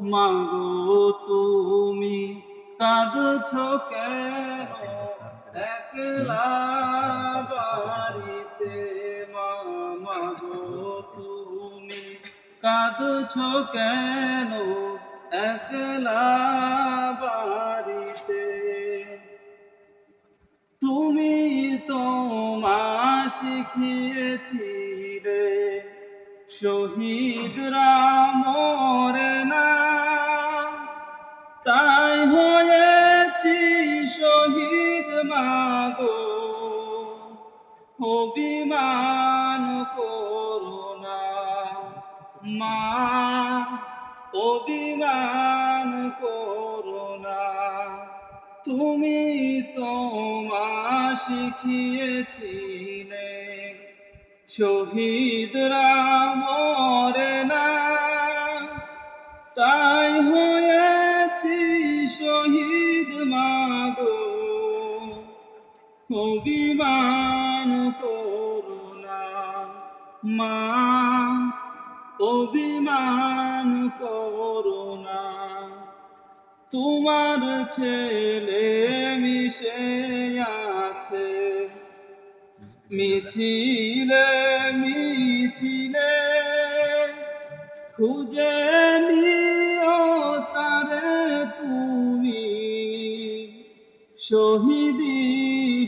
মাগো তুমি। কাঁদছ কেন? একলা বাড়িতে মা মাগো তুমি। কাঁদছ কেন? একলা বাড়িতে। তুমি তো মা শিখিয়েছিলে। শহীদরা মরে না তাই হয়েছি শহীদ মাগো। অভিমান করো না, মা, অভিমান করো না। তুমি তো মা শিখিয়েছিলে, শহীদরা মরে না। তাই অভিমান করুণা। মা, অভিমান করুণা। তোমার ছেলে মিশে আছে। মিছিলে মিছিলে খুঁজে নিও তারে তুমি। শহীদি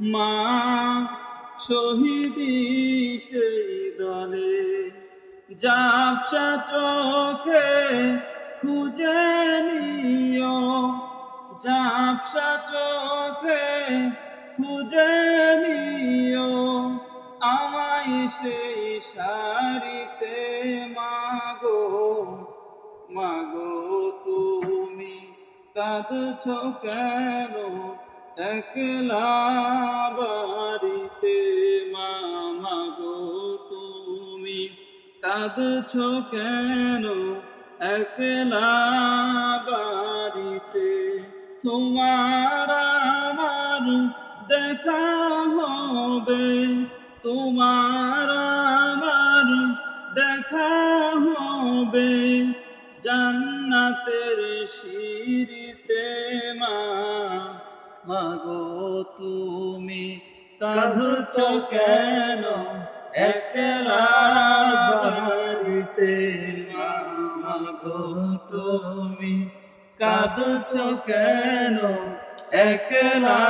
মা, শহীদি সেই দলে জাপসা চোখে খুঁজে নিও। জাপসা চোখে খুঁজে নিও। আমায় সেই সারিতে মাগো মাগো তুমি কাঁদছ কেন? একলা বাড়িতে মা মাগো তুমি কাঁদছ কেন? একলা বাড়িতে তোমার আমার দেখা হবে। তোমার আমার দেখা হবে। জান্নাতের শিরিতে মা মাগো তুমি কাঁদছ কেন? একলা বাড়িতে মাগো তুমি কাঁদছ কেন? একলা